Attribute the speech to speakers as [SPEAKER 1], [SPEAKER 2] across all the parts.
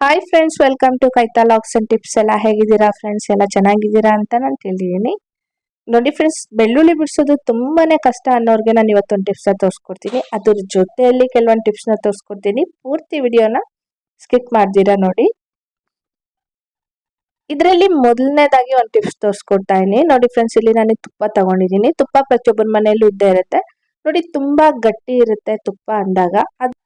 [SPEAKER 1] Hi friends welcome to ಕೈತಾ ಲಾಕ್ಸ್ and tips ಎಲ್ಲ ಹೇಗಿದ್ದೀರಾ ಫ್ರೆಂಡ್ಸ್ ಎಲ್ಲ ಚೆನ್ನಾಗಿದ್ದೀರಾ ಅಂತ ನಾನು ತಿಳಿದೀನಿ ನೋಡಿ ಫ್ರೆಂಡ್ಸ್ ಬೆಳ್ಳುಳ್ಳಿ ಬಿಡಿಸೋದು ತುಂಬಾನೇ ಕಷ್ಟ ಅನ್ನೋರಿಗೆ ನಾನು ಇವತ್ತೊಂದು ಟಿಪ್ಸ್ನ ತೋರಿಸ್ಕೊಡ್ತೀನಿ. ಅದ್ರ ಜೊತೆಯಲ್ಲಿ ಕೆಲವೊಂದು ಟಿಪ್ಸ್ನ ತೋರಿಸ್ಕೊಡ್ತೀನಿ. ಪೂರ್ತಿ ವಿಡಿಯೋನ ಸ್ಕಿಪ್ ಮಾಡ್ದಿರಾ ನೋಡಿ. ಇದರಲ್ಲಿ ಮೊದಲನೇದಾಗಿ ಒಂದು ಟಿಪ್ಸ್ ತೋರಿಸ್ಕೊಡ್ತಾ ಇದೀನಿ ನೋಡಿ ಫ್ರೆಂಡ್ಸ್ ಇಲ್ಲಿ ನಾನು ತುಪ್ಪ ತಗೊಂಡಿದ್ದೀನಿ. ತುಪ್ಪ ಪ್ರತಿಯೊಬ್ಬರ ಮನೆಯಲ್ಲೂ ಇದ್ದೇ ಇರುತ್ತೆ. ನೋಡಿ ತುಂಬಾ ಗಟ್ಟಿ ಇರುತ್ತೆ ತುಪ್ಪ ಅಂದಾಗ. ಅದ್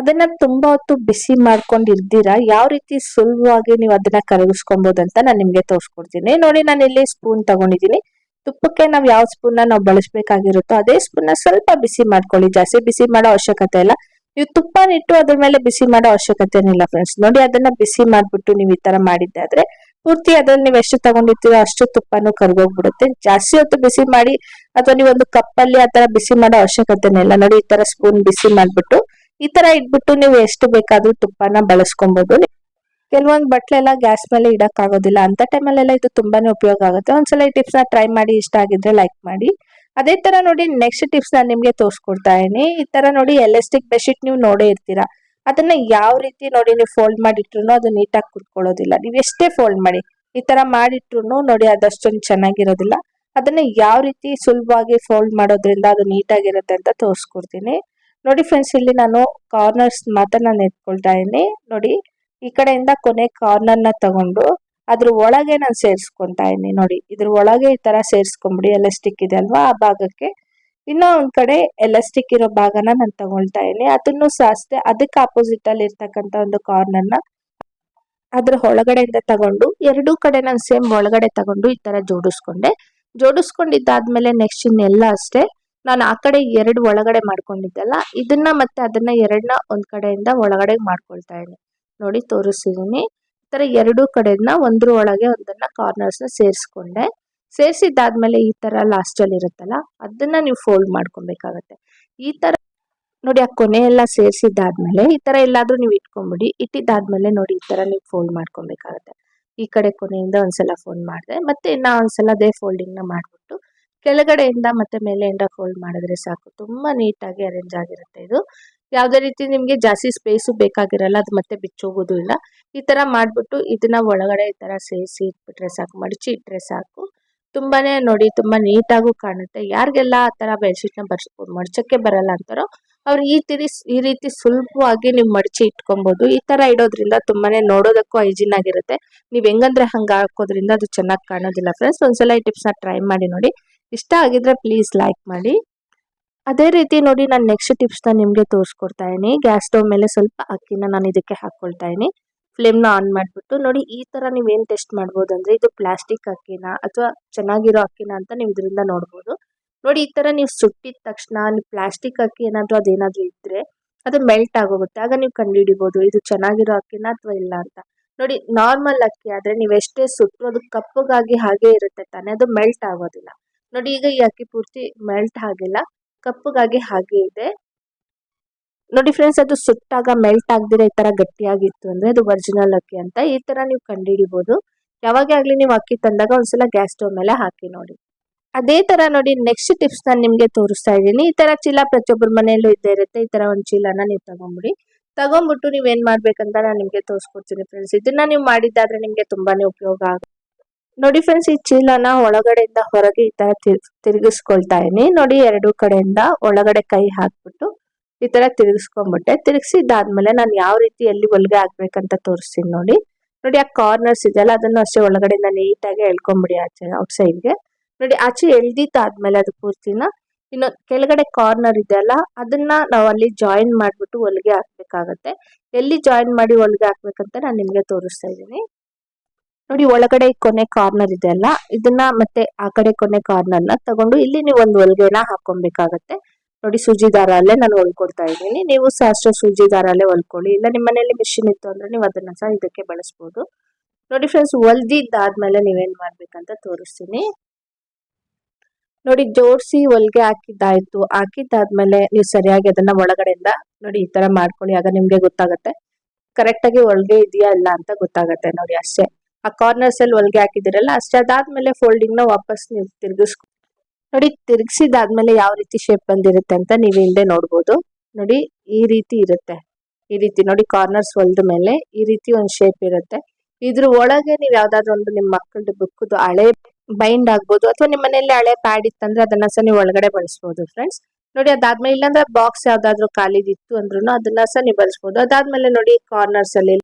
[SPEAKER 1] ಅದನ್ನ ತುಂಬಾ ಹೊತ್ತು ಬಿಸಿ ಮಾಡ್ಕೊಂಡು ಇರ್ದಿರಾ ಯಾವ ರೀತಿ ಸುಲಭವಾಗಿ ನೀವು ಅದನ್ನ ಕರಗಿಸ್ಕೊಬಹುದು ಅಂತ ನಾನು ನಿಮ್ಗೆ ತೋರಿಸ್ಕೊಡ್ತೀನಿ. ನೋಡಿ, ನಾನು ಇಲ್ಲಿ ಸ್ಪೂನ್ ತಗೊಂಡಿದ್ದೀನಿ. ತುಪ್ಪಕ್ಕೆ ನಾವು ಯಾವ ಸ್ಪೂನ್ ನಾವು ಬಳಸ್ಬೇಕಾಗಿರುತ್ತೋ ಅದೇ ಸ್ಪೂನ್ ಸ್ವಲ್ಪ ಬಿಸಿ ಮಾಡ್ಕೊಳ್ಳಿ. ಜಾಸ್ತಿ ಬಿಸಿ ಮಾಡೋ ಅವಶ್ಯಕತೆ ಇಲ್ಲ. ನೀವು ತುಪ್ಪನಿಟ್ಟು ಅದ್ರ ಮೇಲೆ ಬಿಸಿ ಮಾಡೋ ಅವಶ್ಯಕತೆ ಇಲ್ಲ ಫ್ರೆಂಡ್ಸ್ ನೋಡಿ, ಅದನ್ನ ಬಿಸಿ ಮಾಡ್ಬಿಟ್ಟು ನೀವು ಈ ತರ ಮಾಡಿದ್ದೆ ಪೂರ್ತಿ ಅದ್ರಲ್ಲಿ ನೀವು ಎಷ್ಟು ತಗೊಂಡಿರ್ತೀರೋ ಅಷ್ಟು ತುಪ್ಪನೂ ಕರ್ಗೋಗ್ಬಿಡುತ್ತೆ. ಜಾಸ್ತಿ ಹೊತ್ತು ಬಿಸಿ ಮಾಡಿ, ಅಥವಾ ನೀವು ಒಂದು ಕಪ್ಪಲ್ಲಿ ಆ ತರ ಬಿಸಿ ಮಾಡೋ ಅವಶ್ಯಕತೆನೇ ಇಲ್ಲ. ನೋಡಿ, ಈ ತರ ಸ್ಪೂನ್ ಬಿಸಿ ಮಾಡ್ಬಿಟ್ಟು ಈ ತರ ಇಟ್ಬಿಟ್ಟು ನೀವು ಎಷ್ಟು ಬೇಕಾದ್ರೂ ತುಪ್ಪನ ಬಳಸ್ಕೊಬಹುದು ಕೆಲವೊಂದು ಬಟ್ಲೆಲ್ಲ ಗ್ಯಾಸ್ ಮೇಲೆ ಇಡಕ್ ಆಗೋದಿಲ್ಲ ಅಂತ ಟೈಮಲ್ಲೆಲ್ಲ ಇದು ತುಂಬಾನೇ ಉಪಯೋಗ ಆಗುತ್ತೆ. ಒಂದ್ಸಲ ಈ ಟಿಪ್ಸ್ನ ಟ್ರೈ ಮಾಡಿ ಇಷ್ಟ ಆಗಿದ್ರೆ ಲೈಕ್ ಮಾಡಿ. ಅದೇ ತರ ನೋಡಿ ನೆಕ್ಸ್ಟ್ ಟಿಪ್ಸ್ ನಾನು ನಿಮ್ಗೆ ತೋರಿಸ್ಕೊಡ್ತಾ ಇದೀನಿ ಈ ತರ ನೋಡಿ ಎಲಾಸ್ಟಿಕ್ ಬೆಡ್ಶೀಟ್ ನೀವು ನೋಡೇ ಇರ್ತೀರಾ. ಅದನ್ನ ಯಾವ ರೀತಿ ನೋಡಿ ನೀವು ಫೋಲ್ಡ್ ಮಾಡಿಟ್ರು ಅದು ನೀಟಾಗಿ ಕುತ್ಕೊಳ್ಳೋದಿಲ್ಲ ನೀವು ಎಷ್ಟೇ ಫೋಲ್ಡ್ ಮಾಡಿ, ಈ ತರ ಮಾಡಿಟ್ರು ನೋಡಿ ಅದಷ್ಟೊಂದು ಚೆನ್ನಾಗಿರೋದಿಲ್ಲ. ಅದನ್ನ ಯಾವ ರೀತಿ ಸುಲಭವಾಗಿ ಫೋಲ್ಡ್ ಮಾಡೋದ್ರಿಂದ ಅದು ನೀಟಾಗಿರುತ್ತೆ ಅಂತ ತೋರಿಸ್ಕೊಡ್ತೀನಿ. ನೋಡಿ ಫ್ರೆಂಡ್ಸ್ ಇಲ್ಲಿ ನಾನು ಕಾರ್ನರ್ಸ್ ಮಾತ್ರ ನಾನು ಎತ್ಕೊಳ್ತಾ ಇದ್ದೀನಿ. ನೋಡಿ, ಈ ಕಡೆಯಿಂದ ಕೊನೆ ಕಾರ್ನರ್ನ ತಗೊಂಡು ಅದ್ರ ಒಳಗೆ ನಾನು ಸೇರಿಸ್ಕೊತಾ ಇದ್ದೀನಿ. ನೋಡಿ, ಇದ್ರ ಒಳಗೆ ಈ ತರ ಸೇರಿಸ್ಕೊಂಬಿಡಿ ಎಲಾಸ್ಟಿಕ್ ಇದೆ ಅಲ್ವಾ ಆ ಭಾಗಕ್ಕೆ. ಇನ್ನೂ ಒಂದ್ ಕಡೆ ಎಲಾಸ್ಟಿಕ್ ಇರೋ ಭಾಗನ ನಾನು ತಗೊಳ್ತಾ ಇದ್ದೀನಿ. ಅದನ್ನು ಸಾಸ್ತೆ ಅದಕ್ಕೆ ಆಪೋಸಿಟ್ ಅಲ್ಲಿ ಇರ್ತಕ್ಕಂತ ಒಂದು ಕಾರ್ನರ್ನ ಅದ್ರ ಒಳಗಡೆಯಿಂದ ತಗೊಂಡು, ಎರಡೂ ಕಡೆ ನಾನು ಸೇಮ್ ಒಳಗಡೆ ತಗೊಂಡು ಈ ತರ ಜೋಡಿಸ್ಕೊಂಡೆ. ಜೋಡಿಸ್ಕೊಂಡಿದ್ದಾದ್ಮೇಲೆ ನೆಕ್ಸ್ಟ್ ಇನ್ನೆಲ್ಲ ಅಷ್ಟೇ. ನಾನು ಆ ಕಡೆ ಎರಡು ಒಳಗಡೆ ಮಾಡ್ಕೊಂಡಿದ್ದಲ್ಲ, ಇದನ್ನ ಮತ್ತೆ ಅದನ್ನ ಎರಡನ್ನ ಒಂದ್ ಕಡೆಯಿಂದ ಒಳಗಡೆ ಮಾಡ್ಕೊಳ್ತಾ ಇದ್ದೀನಿ ನೋಡಿ ತೋರಿಸಿದೀನಿ. ಈ ತರ ಎರಡು ಕಡೆನ ಒಂದ್ರ ಒಳಗೆ ಒಂದನ್ನ ಕಾರ್ನರ್ಸ್ನ ಸೇರಿಸ್ಕೊಂಡೆ. ಸೇರಿಸಿದ್ದಾದ್ಮೇಲೆ ಈ ತರ ಲಾಸ್ಟ್ ಅಲ್ಲಿ ಇರುತ್ತಲ್ಲ, ಅದನ್ನ ನೀವು ಫೋಲ್ಡ್ ಮಾಡ್ಕೊಬೇಕಾಗತ್ತೆ. ಈ ತರ ನೋಡಿ ಆ ಕೊನೆ ಎಲ್ಲ ಸೇರಿಸಿದ್ದಾದ್ಮೇಲೆ ಈ ತರ ಎಲ್ಲಾದ್ರೂ ನೀವು ಇಟ್ಕೊಂಡ್ಬಿಡಿ ಇಟ್ಟಿದ್ದಾದ್ಮೇಲೆ ನೋಡಿ ಈ ತರ ನೀವು ಫೋಲ್ಡ್ ಮಾಡ್ಕೊಬೇಕಾಗತ್ತೆ. ಈ ಕಡೆ ಕೊನೆಯಿಂದ ಒಂದ್ಸಲ ಫೋಲ್ಡ್ ಮಾಡಿದೆ, ಮತ್ತೆ ಇನ್ನ ಒಂದ್ಸಲ ಅದೇ ಫೋಲ್ಡಿಂಗ್ನ ಮಾಡ್ಬಿಟ್ಟು ಕೆಳಗಡೆಯಿಂದ ಮತ್ತೆ ಮೇಲೆಯಿಂದ ಫೋಲ್ಡ್ ಮಾಡಿದ್ರೆ ಸಾಕು. ತುಂಬಾ ನೀಟಾಗಿ ಅರೇಂಜ್ ಆಗಿರುತ್ತೆ ಇದು. ಯಾವುದೇ ರೀತಿ ನಿಮಗೆ ಜಾಸ್ತಿ ಸ್ಪೇಸು ಬೇಕಾಗಿರಲ್ಲ, ಅದು ಮತ್ತೆ ಬಿಚ್ಚೋಗೋದು ಇಲ್ಲ. ಈ ತರ ಮಾಡ್ಬಿಟ್ಟು ಇದನ್ನ ಒಳಗಡೆ ಈ ತರ ಸೇರಿಸಿ ಇಟ್ಬಿಟ್ರೆ ಸಾಕು. ಮಡಚಿ ಇಟ್ಟರೆ ಸಾಕು. ತುಂಬಾನೇ ನೋಡಿ, ತುಂಬಾ ನೀಟಾಗೂ ಕಾಣುತ್ತೆ. ಯಾರಿಗೆಲ್ಲ ಆ ತರ ಬೆಡ್ಶೀಟ್ನ ಬರ್ಸ್, ಮಡ್ಚಕ್ಕೆ ಬರಲ್ಲ ಅಂತಾರೋ, ಅವ್ರು ಈ ತಿರಿ, ಈ ರೀತಿ ಸುಲಭವಾಗಿ ನೀವು ಮಡಚಿ ಇಟ್ಕೊಬಹುದು ಈ ತರ ಇಡೋದ್ರಿಂದ ತುಂಬಾನೇ ನೋಡೋದಕ್ಕೂ ಹೈಜಿನ್ ಆಗಿರುತ್ತೆ. ನೀವ್ ಹೆಂಗಂದ್ರೆ ಹಂಗ ಹಾಕೋದ್ರಿಂದ ಅದು ಚೆನ್ನಾಗಿ ಕಾಣೋದಿಲ್ಲ. ಫ್ರೆಂಡ್ಸ್ ಒಂದ್ಸಲ ಈ ಟಿಪ್ಸ್ನ ಟ್ರೈ ಮಾಡಿ ನೋಡಿ. ಇಷ್ಟ ಆಗಿದ್ರೆ ಪ್ಲೀಸ್ ಲೈಕ್ ಮಾಡಿ. ಅದೇ ರೀತಿ ನೋಡಿ ನಾನು ನೆಕ್ಸ್ಟ್ ಟಿಪ್ಸ್ ನಿಮಗೆ ತೋರಿಸ್ಕೊಡ್ತಾ ಇದೀನಿ ಗ್ಯಾಸ್ ಸ್ಟವ್ ಮೇಲೆ ಸ್ವಲ್ಪ ಅಕ್ಕಿನ ನಾನು ಇದಕ್ಕೆ ಹಾಕೊಳ್ತಾ ಇದೀನಿ ಫ್ಲೇಮ್ನ ಆನ್ ಮಾಡ್ಬಿಟ್ಟು ನೋಡಿ ಈ ತರ ನೀವ್ ಏನ್ ಟೆಸ್ಟ್ ಮಾಡ್ಬೋದು ಅಂದ್ರೆ ಇದು ಪ್ಲಾಸ್ಟಿಕ್ ಅಕ್ಕಿನ ಅಥವಾ ಚೆನ್ನಾಗಿರೋ ಅಕ್ಕಿನ ಅಂತ ನೀವು ಇದರಿಂದ ನೋಡ್ಬೋದು. ನೋಡಿ ಈ ತರ ನೀವು ಸುಟ್ಟಿದ ತಕ್ಷಣ ನೀವು ಪ್ಲಾಸ್ಟಿಕ್ ಅಕ್ಕಿ ಏನಾದರೂ ಅದೇನಾದರೂ ಇದ್ರೆ ಅದು ಮೆಲ್ಟ್ ಆಗೋಗುತ್ತೆ. ಆಗ ನೀವು ಕಂಡುಹಿಡಿಬಹುದು ಇದು ಚೆನ್ನಾಗಿರೋ ಅಕ್ಕಿನ ಅಥವಾ ಇಲ್ಲ ಅಂತ. ನೋಡಿ ನಾರ್ಮಲ್ ಅಕ್ಕಿ ಆದ್ರೆ ನೀವು ಎಷ್ಟೇ ಸುಟ್ಟರು ಅದು ಕಪ್ಪಗಾಗಿ ಹಾಗೆ ಇರುತ್ತೆ ತಾನೇ, ಅದು ಮೆಲ್ಟ್ ಆಗೋದಿಲ್ಲ. ನೋಡಿ, ಈಗ ಈ ಅಕ್ಕಿ ಪೂರ್ತಿ ಮೆಲ್ಟ್ ಆಗಿಲ್ಲ. ಕಪ್ಪಗಾಗಿ ಹಾಗೆ ಇದೆ. ನೋಡಿ ಫ್ರೆಂಡ್ಸ್ ಅದು ಸುಟ್ಟಾಗ ಮೆಲ್ಟ್ ಆಗದಿರ ಈ ತರ ಗಟ್ಟಿಯಾಗಿತ್ತು ಅಂದ್ರೆ ಅದು ಒರಿಜಿನಲ್ ಅಕ್ಕಿ ಅಂತ. ಈ ತರ ನೀವು ಕಂಡುಹಿಡಿಬಹುದು ಯಾವಾಗೇ ಆಗಲಿ ನೀವು ಅಕ್ಕಿ ತಂದಾಗ ಒಂದ್ಸಲ ಗ್ಯಾಸ್ ಸ್ಟವ್ ಮೇಲೆ ಹಾಕಿ ನೋಡಿ. ಅದೇ ತರ ನೋಡಿ ನೆಕ್ಸ್ಟ್ ಟಿಪ್ಸ್ ನಾನು ನಿಮಗೆ ತೋರಿಸ್ತಾ ಇದ್ದೀನಿ. ಈ ತರ ಚೀಲ ಪ್ರತಿಯೊಬ್ಬರ ಮನೆಯಲ್ಲೂ ಇದ್ದೇ ಇರುತ್ತೆ. ಈ ತರ ಒಂದು ಚೀಲನ ನೀವು ತಗೊಂಬಿಡಿ. ತಗೊಂಡ್ಬಿಟ್ಟು ಏನ್ ಮಾಡ್ಬೇಕಂತ ನಾನು ನಿಮಗೆ ತೋರಿಸ್ಕೊಡ್ತೀನಿ ಫ್ರೆಂಡ್ಸ್ ಇದನ್ನ ನೀವು ಮಾಡಿದ್ದಾದ್ರೆ ನಿಮಗೆ ತುಂಬಾನೇ ಉಪಯೋಗ ಆಗುತ್ತೆ. ನೋಡಿ ಫ್ರೆಂಡ್ಸ್ ಈ ಚೀಲನ ಒಳಗಡೆಯಿಂದ ಹೊರಗೆ ಈ ತರ ತಿರುಗಿಸ್ಕೊಳ್ತಾ ಇದೀನಿ ನೋಡಿ ಎರಡು ಕಡೆಯಿಂದ ಒಳಗಡೆ ಕೈ ಹಾಕ್ಬಿಟ್ಟು ಈ ತರ ತಿರುಗಿಸ್ಕೊಂಡ್ಬಿಟ್ಟೆ ತಿರುಗಿಸಿದ್ದಾದ್ಮೇಲೆ ನಾನು ಯಾವ ರೀತಿ ಎಲ್ಲಿ ಒಳಗೆ ಹಾಕ್ಬೇಕಂತ ತೋರಿಸ್ತೀನಿ ನೋಡಿ. ನೋಡಿ ಆ ಕಾರ್ನರ್ಸ್ ಇದೆಯಲ್ಲ, ಅದನ್ನು ಅಷ್ಟೇ ಒಳಗಡೆಯಿಂದ ನೀಟಾಗಿ ಎಳ್ಕೊಂಬಿಡಿ ಆಚೆ ಔಟ್ ಸೈಡ್ಗೆ ನೋಡಿ ಆಚೆ ಎಳ್ದಿದ್ದಾದ್ಮೇಲೆ ಅದು ಪೂರ್ತಿನ, ಇನ್ನು ಕೆಳಗಡೆ ಕಾರ್ನರ್ ಇದೆಯಲ್ಲ, ಅದನ್ನ ನಾವು ಅಲ್ಲಿ ಜಾಯಿನ್ ಮಾಡ್ಬಿಟ್ಟು ಹೊಲಿಗೆ ಹಾಕ್ಬೇಕಾಗತ್ತೆ. ಎಲ್ಲಿ ಜಾಯಿನ್ ಮಾಡಿ ಹೊಲಿಗೆ ಹಾಕ್ಬೇಕಂತ ನಾನು ನಿಮಗೆ ತೋರಿಸ್ತಾ ಇದ್ದೀನಿ. ನೋಡಿ ಒಳಗಡೆ ಕೊನೆ ಕಾರ್ನರ್ ಇದೆ ಅಲ್ಲ? ಇದನ್ನ ಮತ್ತೆ ಆ ಕಡೆ ಕೊನೆ ಕಾರ್ನರ್ನ ತಗೊಂಡು ಇಲ್ಲಿ ನೀವು ಒಂದು ಹೊಲಿಗೆನ ಹಾಕೊಬೇಕಾಗತ್ತೆ. ನೋಡಿ ಸೂಜಿ ದಾರ ಅಲ್ಲೇ ನಾನು ಹೊಲ್ಕೊಡ್ತಾ ಇದ್ದೀನಿ. ನೀವು ಸಹ ಅಷ್ಟೇ ಸೂಜಿ ದಾರ ಅಲ್ಲೇ ಹೊಲ್ಕೊಳ್ಳಿ. ಇಲ್ಲ ನಿಮ್ಮ ಮನೆಯಲ್ಲಿ ಮಿಷಿನ್ ಇತ್ತು ಅಂದ್ರೆ ನೀವು ಅದನ್ನ ಸಹ ಇದಕ್ಕೆ ಬಳಸ್ಬೋದು. ನೋಡಿ ಫ್ರೆಂಡ್ಸ್ ಹೊಲ್ದಿದ್ದಾದ್ಮೇಲೆ ನೀವೇನ್ ಮಾಡ್ಬೇಕಂತ ತೋರಿಸ್ತೀನಿ. ನೋಡಿ ಜೋಡಿಸಿ ಹೊಲ್ಗೆ ಹಾಕಿದ್ದಾಯ್ತು. ಹಾಕಿದ್ದಾದ್ಮೇಲೆ ನೀವು ಸರಿಯಾಗಿ ಅದನ್ನ ಒಳಗಡೆಯಿಂದ ನೋಡಿ ಈ ತರ ಮಾಡ್ಕೊಳ್ಳಿ. ಆಗ ನಿಮ್ಗೆ ಗೊತ್ತಾಗತ್ತೆ. ಕರೆಕ್ಟ್ ಆಗಿ ಹೊಲ್ಗೆ ಇದೆಯಾ ಇಲ್ಲ ಅಂತ ಗೊತ್ತಾಗತ್ತೆ. ನೋಡಿ ಅಷ್ಟೇ. ಆ ಕಾರ್ನರ್ಸ್ ಅಲ್ಲಿ ಹೊಲಿಗೆ ಹಾಕಿದಿರಲ್ಲ, ಅಷ್ಟೇ ಅದಾದ್ಮೇಲೆ ಫೋಲ್ಡಿಂಗ್ನ ವಾಪಸ್ ನೀವು ತಿರ್ಗಿಸ್ಕೊ ನೋಡಿ, ತಿರ್ಗಿಸಿದಾದ್ಮೇಲೆ ಯಾವ ರೀತಿ ಶೇಪ್ ಬಂದಿರುತ್ತೆ ಅಂತ ನೀವು ಹಿಂದೆ ನೋಡ್ಬೋದು. ನೋಡಿ, ಈ ರೀತಿ ಇರುತ್ತೆ. ಈ ರೀತಿ ನೋಡಿ ಕಾರ್ನರ್ಸ್ ಹೊಲ್ದ ಮೇಲೆ ಈ ರೀತಿ ಒಂದು ಶೇಪ್ ಇರುತ್ತೆ. ಇದ್ರ ಒಳಗೆ ನೀವು ಯಾವ್ದಾದ್ರು ಒಂದು ನಿಮ್ಮ ಮಕ್ಕಳ ಬುಕ್ದು ಹಳೆ ಬೈಂಡ್ ಆಗ್ಬೋದು, ಅಥವಾ ನಿಮ್ಮ ಮನೆಯಲ್ಲಿ ಹಳೆ ಪ್ಯಾಡ್ ಇತ್ತಂದ್ರೆ ಅದನ್ನ ಸಹ ನೀವು ಒಳಗಡೆ ಬಳಸ್ಬೋದು ಫ್ರೆಂಡ್ಸ್ ನೋಡಿ, ಅದಾದ್ಮೇಲೆ ಇಲ್ಲಾಂದ್ರೆ ಬಾಕ್ಸ್ ಯಾವ್ದಾದ್ರು ಖಾಲಿದಿತ್ತು ಅಂದ್ರೂ ಅದನ್ನ ಸಹ ನೀವು ಬಳಸ್ಬೋದು. ಅದಾದ್ಮೇಲೆ ನೋಡಿ ಕಾರ್ನರ್ಸ್ ಅಲ್ಲಿ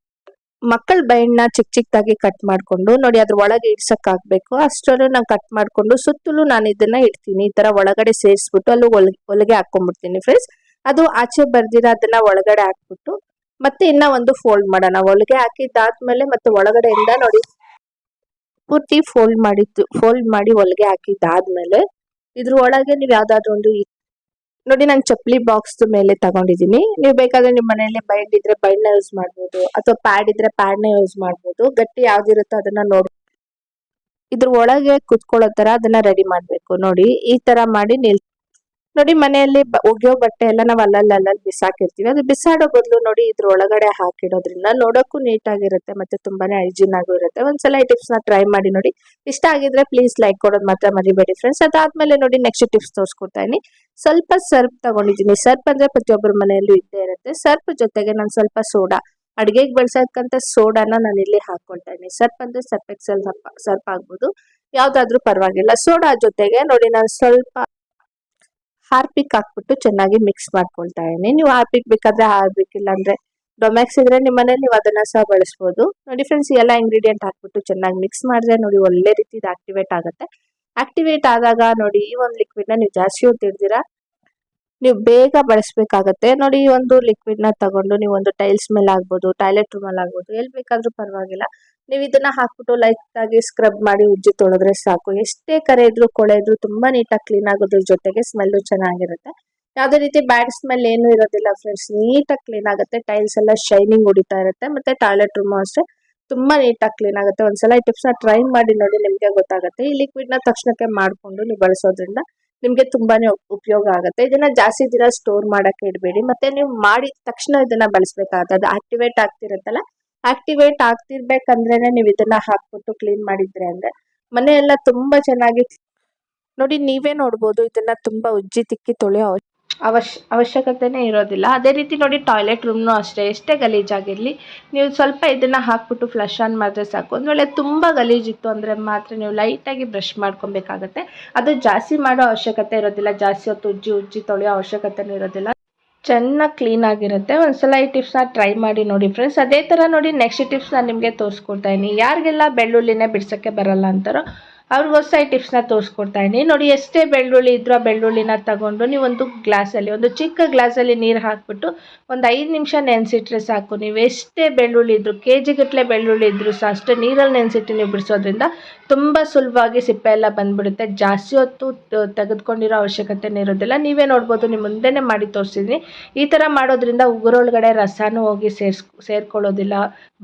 [SPEAKER 1] ಮಕ್ಕಳ ಬೈಂಡ್ನ ಚಿಕ್ಕ ಚಿಕ್ಕದಾಗಿ ಕಟ್ ಮಾಡ್ಕೊಂಡು, ನೋಡಿ ಅದ್ರ ಒಳಗೆ ಇಡ್ಸಕ್ ಆಗ್ಬೇಕು. ಅಷ್ಟರಲ್ಲೂ ನಾನು ಕಟ್ ಮಾಡ್ಕೊಂಡು ಸುತ್ತಲೂ ನಾನು ಇದನ್ನ ಇಡ್ತೀನಿ. ಈ ತರ ಒಳಗಡೆ ಸೇರಿಸ್ಬಿಟ್ಟು ಅಲ್ಲಿ ಒಲ್ ಹೊಲಿಗೆ ಹಾಕೊಂಡ್ಬಿಡ್ತೀನಿ ಫ್ರೆಂಡ್ಸ್ ಅದು ಆಚೆ ಬರ್ದಿರ ಅದನ್ನ ಒಳಗಡೆ ಹಾಕ್ಬಿಟ್ಟು, ಮತ್ತೆ ಇನ್ನ ಒಂದು ಫೋಲ್ಡ್ ಮಾಡೋಣ. ಹೊಲಿಗೆ ಹಾಕಿದ್ದಾದ್ಮೇಲೆ ಮತ್ತೆ ಒಳಗಡೆಯಿಂದ ನೋಡಿ ಪೂರ್ತಿ ಫೋಲ್ಡ್ ಮಾಡಿದ್ದು ಫೋಲ್ಡ್ ಮಾಡಿ ಹೊಲಿಗೆ ಹಾಕಿದ್ದಾದ್ಮೇಲೆ ಇದ್ರ ಒಳಗೆ ನೀವು ಯಾವ್ದಾದ್ರು ಒಂದು ನೋಡಿ, ನಾನು ಚಪ್ಪಲಿ ಬಾಕ್ಸ್ ಮೇಲೆ ತಗೊಂಡಿದ್ದೀನಿ ನೀವು ಬೇಕಾದ್ರೆ ನಿಮ್ಮ ಮನೆಯಲ್ಲಿ ಬೈಂಡ್ ಇದ್ರೆ ಬೈಂಡ್ನ ಯೂಸ್ ಮಾಡ್ಬೋದು, ಅಥವಾ ಪ್ಯಾಡ್ ಇದ್ರೆ ಪ್ಯಾಡ್ನ ಯೂಸ್ ಮಾಡ್ಬೋದು. ಗಟ್ಟಿ ಯಾವ್ದಿರುತ್ತೋ ಅದನ್ನ ನೋಡಿ ಇದ್ರ ಒಳಗೆ ಕುತ್ಕೊಳ್ಳೋ ತರ ಅದನ್ನ ರೆಡಿ ಮಾಡ್ಬೇಕು. ನೋಡಿ, ಈ ತರ ಮಾಡಿ ನಿಲ್ ನೋಡಿ ಮನೆಯಲ್ಲಿ ಒಗೆಯೋ ಬಟ್ಟೆ ಎಲ್ಲ ನಾವು ಅಲ್ಲಲ್ಲಿ ಅಲ್ಲಲ್ಲಿ ಬಿಸಾಕಿರ್ತೀವಿ. ಅದು ಬಿಸಾಡೋ ಬದಲು ನೋಡಿ ಇದ್ರ ಒಳಗಡೆ ಹಾಕಿಡೋದ್ರಿಂದ ನೋಡೋಕ್ಕೂ ನೀಟಾಗಿರುತ್ತೆ ಮತ್ತೆ ತುಂಬಾನೇ ಹೈಜೀನ್ ಆಗೂ ಇರುತ್ತೆ. ಒಂದ್ಸಲ ಈ ಟಿಪ್ಸ್ನ ಟ್ರೈ ಮಾಡಿ ನೋಡಿ. ಇಷ್ಟ ಆಗಿದ್ರೆ ಪ್ಲೀಸ್ ಲೈಕ್ ಕೊಡೋದು ಮಾತ್ರ ಮರಿಬೇಡಿ ಫ್ರೆಂಡ್ಸ್ ಅದಾದ್ಮೇಲೆ ನೋಡಿ ನೆಕ್ಸ್ಟ್ ಟಿಪ್ಸ್ ತೋರಿಸ್ಕೊಡ್ತಾ ಇದೀನಿ ಸ್ವಲ್ಪ ಸರ್ಪ್ ತಗೊಂಡಿದ್ದೀನಿ. ಸರ್ಪ್ ಅಂದ್ರೆ ಪ್ರತಿಯೊಬ್ಬರ ಮನೆಯಲ್ಲೂ ಇದ್ದೇ ಇರುತ್ತೆ. ಸರ್ಪ್ ಜೊತೆಗೆ ನಾನು ಸ್ವಲ್ಪ ಸೋಡಾ. ಅಡಿಗೆಗೆ ಬಳಸಕ್ಕಂತ ಸೋಡಾನ ನಾನು ಇಲ್ಲಿ ಹಾಕೊಳ್ತಾ ಇದೀನಿ ಸರ್ಪ್ ಅಂದ್ರೆ ಸರ್ಪ್ ಎಕ್ಸೆಲ್ ಸರ್ಪ್ ಆಗ್ಬೋದು. ಯಾವ್ದಾದ್ರು ಪರವಾಗಿಲ್ಲ. ಸೋಡಾ ಜೊತೆಗೆ ನೋಡಿ ನಾನು ಸ್ವಲ್ಪ ಹಾರ್ಪಿಕ್ ಹಾಕ್ಬಿಟ್ಟು ಚೆನ್ನಾಗಿ ಮಿಕ್ಸ್ ಮಾಡ್ಕೊಳ್ತಾ ಇದೀನಿ ನೀವು ಹಾರ್ಪಿಕ್ ಬೇಕಾದ್ರೆ ಹಾರ್ಪಿಕ್ ಇಲ್ಲ ಅಂದ್ರೆ ಡೊಮ್ಯಾಕ್ಸ್ ಇದ್ರೆ ನಿಮ್ಮ ಮನೇಲಿ ನೀವು ಅದನ್ನ ಸಹ ಬಳಸ್ಬೋದು. ನೋಡಿ ಫ್ರೆಂಡ್ಸ್ ಎಲ್ಲ ಇಂಗ್ರೀಡಿಯೆಂಟ್ ಹಾಕ್ಬಿಟ್ಟು ಚೆನ್ನಾಗಿ ಮಿಕ್ಸ್ ಮಾಡಿದ್ರೆ ನೋಡಿ ಒಳ್ಳೆ ರೀತಿ ಇದು ಆಕ್ಟಿವೇಟ್ ಆಗುತ್ತೆ. ಆಕ್ಟಿವೇಟ್ ಆದಾಗ ನೋಡಿ ಈ ಒಂದು ಲಿಕ್ವಿಡ್ನ ನೀವು ಜಾಸ್ತಿ ಹೊತ್ತು ಇಡ್ದಿರಾ? ನೀವು ಬೇಗ ಬಳಸಬೇಕಾಗತ್ತೆ. ನೋಡಿ, ಈ ಒಂದು ಲಿಕ್ವಿಡ್ನ ತಗೊಂಡು ನೀವು ಒಂದು ಟೈಲ್ಸ್ ಮೇಲೆ ಆಗ್ಬೋದು ಟಾಯ್ಲೆಟ್ ರೂಮ್ ಅಲ್ಲಿ ಆಗ್ಬೋದು ಎಲ್ಲಿ ಬೇಕಾದ್ರೂ ಪರವಾಗಿಲ್ಲ. ನೀವು ಇದನ್ನ ಹಾಕ್ಬಿಟ್ಟು ಲೈಟ್ ಆಗಿ ಸ್ಕ್ರಬ್ ಮಾಡಿ ಉಜ್ಜಿ ತೊಳೆದ್ರೆ ಸಾಕು. ಎಷ್ಟೇ ಕರೆ ಇದ್ರು, ಕೊಳೆ ಇದ್ರು ತುಂಬಾ ನೀಟಾಗಿ ಕ್ಲೀನ್ ಆಗೋದ್ರ ಜೊತೆಗೆ ಸ್ಮೆಲ್ಲು ಚೆನ್ನಾಗಿರುತ್ತೆ. ಯಾವುದೇ ರೀತಿ ಬ್ಯಾಡ್ ಸ್ಮೆಲ್ ಏನು ಇರೋದಿಲ್ಲ ಫ್ರೆಂಡ್ಸ್ ನೀಟಾಗಿ ಕ್ಲೀನ್ ಆಗುತ್ತೆ ಟೈಲ್ಸ್ ಎಲ್ಲ ಶೈನಿಂಗ್ ಹೊಡಿತಾ ಇರುತ್ತೆ, ಮತ್ತೆ ಟಾಯ್ಲೆಟ್ ರೂಮು ಅಷ್ಟೇ ತುಂಬಾ ನೀಟಾಗಿ ಕ್ಲೀನ್ ಆಗುತ್ತೆ. ಒಂದ್ಸಲ ಈ ಟಿಪ್ಸ್ನ ಟ್ರೈ ಮಾಡಿ ನೋಡಿ ನಿಮ್ಗೆ ಗೊತ್ತಾಗುತ್ತೆ. ಈ ಲಿಕ್ವಿಡ್ ತಕ್ಷಣಕ್ಕೆ ಮಾಡ್ಕೊಂಡು ನೀವು ಬಳಸೋದ್ರಿಂದ ನಿಮ್ಗೆ ತುಂಬಾನೇ ಉಪ್- ಉಪಯೋಗ ಆಗುತ್ತೆ. ಇದನ್ನ ಜಾಸ್ತಿ ದಿನ ಸ್ಟೋರ್ ಮಾಡಕ್ಕೆ ಇಡಬೇಡಿ. ಮತ್ತೆ ನೀವು ಮಾಡಿದ ತಕ್ಷಣ ಇದನ್ನ ಬಳಸಬೇಕಾಗುತ್ತೆ. ಆಕ್ಟಿವೇಟ್ ಆಗ್ತಿರುತ್ತಲ್ಲ? ಆಕ್ಟಿವೇಟ್ ಆಗ್ತಿರ್ಬೇಕಂದ್ರೇನೆ ನೀವು ಇದನ್ನ ಹಾಕ್ಬಿಟ್ಟು ಕ್ಲೀನ್ ಮಾಡಿದ್ರೆ ಅಂದ್ರೆ ಮನೆ ಎಲ್ಲ ತುಂಬಾ ಚೆನ್ನಾಗಿ ನೋಡಿ ನೀವೇ ನೋಡ್ಬೋದು. ಇದನ್ನ ತುಂಬಾ ಉಜ್ಜಿ, ತಿಕ್ಕಿ ತೊಳೆಯೋ ಅವ- ಅವಶ್ಯ ಅವಶ್ಯಕತೆನೇ ಇರೋದಿಲ್ಲ. ಅದೇ ರೀತಿ ನೋಡಿ ಟಾಯ್ಲೆಟ್ ರೂಮ್ನು ಅಷ್ಟೇ. ಎಷ್ಟೇ ಗಲೀಜಾಗಿರಲಿ ನೀವು ಸ್ವಲ್ಪ ಇದನ್ನು ಹಾಕ್ಬಿಟ್ಟು ಫ್ಲಶ್ ಆನ್ ಮಾಡಿದ್ರೆ ಸಾಕು. ಒಂದು ವೇಳೆ ತುಂಬ ಗಲೀಜಿತ್ತು ಅಂದರೆ ಮಾತ್ರ ನೀವು ಲೈಟಾಗಿ ಬ್ರಷ್ ಮಾಡ್ಕೊಬೇಕಾಗತ್ತೆ. ಅದು ಜಾಸ್ತಿ ಮಾಡೋ ಅವಶ್ಯಕತೆ ಇರೋದಿಲ್ಲ. ಜಾಸ್ತಿ ಹೊತ್ತು ಉಜ್ಜಿ ಉಜ್ಜಿ ತೊಳೆಯೋ ಅವಶ್ಯಕತೆನೂ ಇರೋದಿಲ್ಲ. ಚೆನ್ನಾಗಿ ಕ್ಲೀನ್ ಆಗಿರುತ್ತೆ. ಒಂದ್ಸಲ ಈ ಟಿಪ್ಸ್ನ ಟ್ರೈ ಮಾಡಿ ನೋಡಿ ಫ್ರೆಂಡ್ಸ್. ಅದೇ ಥರ ನೋಡಿ ನೆಕ್ಸ್ಟ್ ಟಿಪ್ಸ್ ನಾನು ನಿಮಗೆ ತೋರಿಸ್ಕೊಡ್ತಾ ಇದ್ದೀನಿ ಯಾರಿಗೆಲ್ಲ ಬೆಳ್ಳುಳ್ಳಿನೇ ಬಿಡ್ಸೋಕ್ಕೆ ಬರಲ್ಲ ಅಂತಾರೋ ಅವ್ರಿಗೋಸ್ಕರ ಹೊಸ ಟಿಪ್ಸ್ನ ತೋರಿಸ್ಕೊಡ್ತಾ ಇದ್ದೀನಿ. ನೋಡಿ, ಎಷ್ಟೇ ಬೆಳ್ಳುಳ್ಳಿ ಇದ್ರೂ ಬೆಳ್ಳುಳ್ಳಿನ ತಗೊಂಡು ನೀವು ಒಂದು ಗ್ಲಾಸಲ್ಲಿ, ಒಂದು ಚಿಕ್ಕ ಗ್ಲಾಸಲ್ಲಿ ನೀರು ಹಾಕ್ಬಿಟ್ಟು ಒಂದು ಐದು ನಿಮಿಷ ನೆನೆಸಿಟ್ರೆ ಸಾಕು. ನೀವು ಎಷ್ಟೇ ಬೆಳ್ಳುಳ್ಳಿ ಇದ್ರು ಕೆ ಜಿಗಟ್ಟಲೆ ಬೆಳ್ಳುಳ್ಳಿ ಇದ್ರು ಸಹ ಅಷ್ಟೇ ನೀರಲ್ಲಿ ನೆನೆಸಿಟ್ಟು ನೀವು ಬಿಡಿಸೋದ್ರಿಂದ ತುಂಬ ಸುಲಭವಾಗಿ ಸಿಪ್ಪೆ ಎಲ್ಲ ಬಂದ್ಬಿಡುತ್ತೆ. ಜಾಸ್ತಿ ಹೊತ್ತು ತೆಗೆದುಕೊಂಡಿರೋ ಅವಶ್ಯಕತೆನೇ ಇರೋದಿಲ್ಲ. ನೀವೇ ನೋಡ್ಬೋದು ನಿಮ್ಮ ಮುಂದೆನೇ ಮಾಡಿ ತೋರಿಸಿದ್ದೀನಿ. ಈ ಥರ ಮಾಡೋದ್ರಿಂದ ಉಗುರೊಳಗಡೆ ರಸನೂ ಹೋಗಿ ಸೇರ್ಸ್, ಸೇರ್ಕೊಳ್ಳೋದಿಲ್ಲ.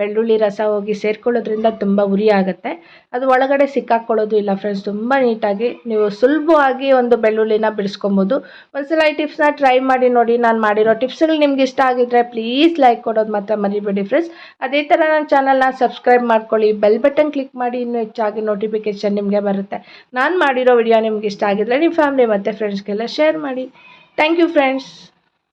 [SPEAKER 1] ಬೆಳ್ಳುಳ್ಳಿ ರಸ ಹೋಗಿ ಸೇರ್ಕೊಳ್ಳೋದ್ರಿಂದ ತುಂಬ ಉರಿ ಆಗುತ್ತೆ. ಅದು ಒಳಗಡೆ ಸಿಕ್ಕಾಕೊಳ್ಳೋದು ಇಲ್ಲ ಫ್ರೆಂಡ್ಸ್ ತುಂಬ ನೀಟಾಗಿ ನೀವು ಸುಲಭವಾಗಿ ಒಂದು ಬೆಳ್ಳುಳ್ಳಿನ ಬಿಡಿಸ್ಕೊಬೋದು ಒಂದ್ಸಲ ಈ ಟಿಪ್ಸ್ನ ಟ್ರೈ ಮಾಡಿ ನೋಡಿ ನಾನು ಮಾಡಿರೋ ಟಿಪ್ಸ್ಗಳು ನಿಮ್ಗೆ ಇಷ್ಟ ಆಗಿದ್ರೆ ಪ್ಲೀಸ್ ಲೈಕ್ ಕೊಡೋದು ಮಾತ್ರ ಮರಿಬೇಡಿ ಫ್ರೆಂಡ್ಸ್ ಅದೇ ಥರ ನನ್ನ ಚಾನಲ್ನ ಸಬ್ಸ್ಕ್ರೈಬ್ ಮಾಡ್ಕೊಳ್ಳಿ. ಬೆಲ್ ಬಟನ್ ಕ್ಲಿಕ್ ಮಾಡಿ ಇನ್ನೂ ಹೆಚ್ಚಾಗಿ ನೋಟಿಫಿಕೇಷನ್ ನಿಮಗೆ ಬರುತ್ತೆ. ನಾನು ಮಾಡಿರೋ ವಿಡಿಯೋ ನಿಮ್ಗೆ ಇಷ್ಟ ಆಗಿದ್ರೆ ನಿಮ್ಮ ಫ್ಯಾಮಿಲಿ ಮತ್ತು ಫ್ರೆಂಡ್ಸ್ಗೆಲ್ಲ ಶೇರ್ ಮಾಡಿ. Thank you friends